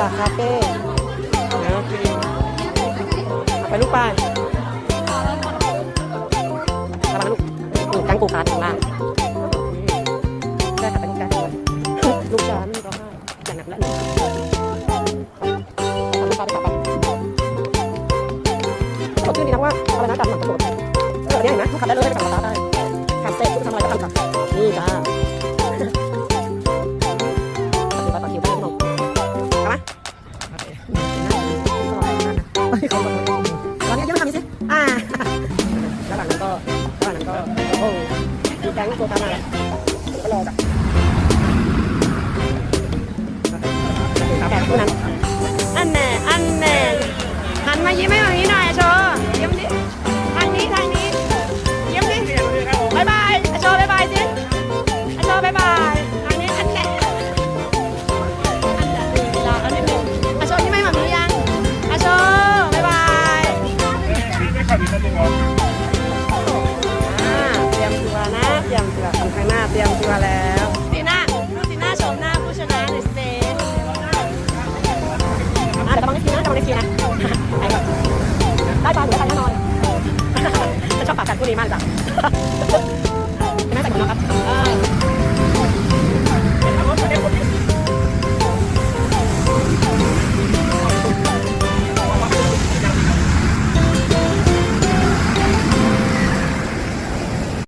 กับคาเฟ่นะโอเคเอาไปลูกไป้ายระวังนะลูกนี่กังกูขาถึงล่างได้ค่ะไปลูกจ้าลูกจ้าไม่ร้องไห้อย่างหนักแล้วหนึ่งเอาลูกปลาไปกลับไปเขาชื่อนี้นะว่าอะไรนะจำหนักตำรวจเออเนี่ยเห็นไหมลูกขับได้เลยไม่ต้องขับรถได้ ตอนนี้ยังไม่ทำนี่สิอ่าแล้วหลังนั้นก็แล้วหลังนั้นก็โอ้ดูแก๊งตัวตามมาแล้วก็รอจ้ะแต่ผู้นั้นอันแน่อันแน่หันมายิ้มให้ียมตัวของครั้งหน้าเตรียมตัวแล้วตีหน้าดูตีหน้าชมหน้าผู้ชนะเลยเซอะแต่บางทีหนะแต่บางทีนะได้ปลาหรือได้ปลาแน่นอนจะชอบปากกัดผู้นี้มากจ้ะแม่แต่งหน้าครับ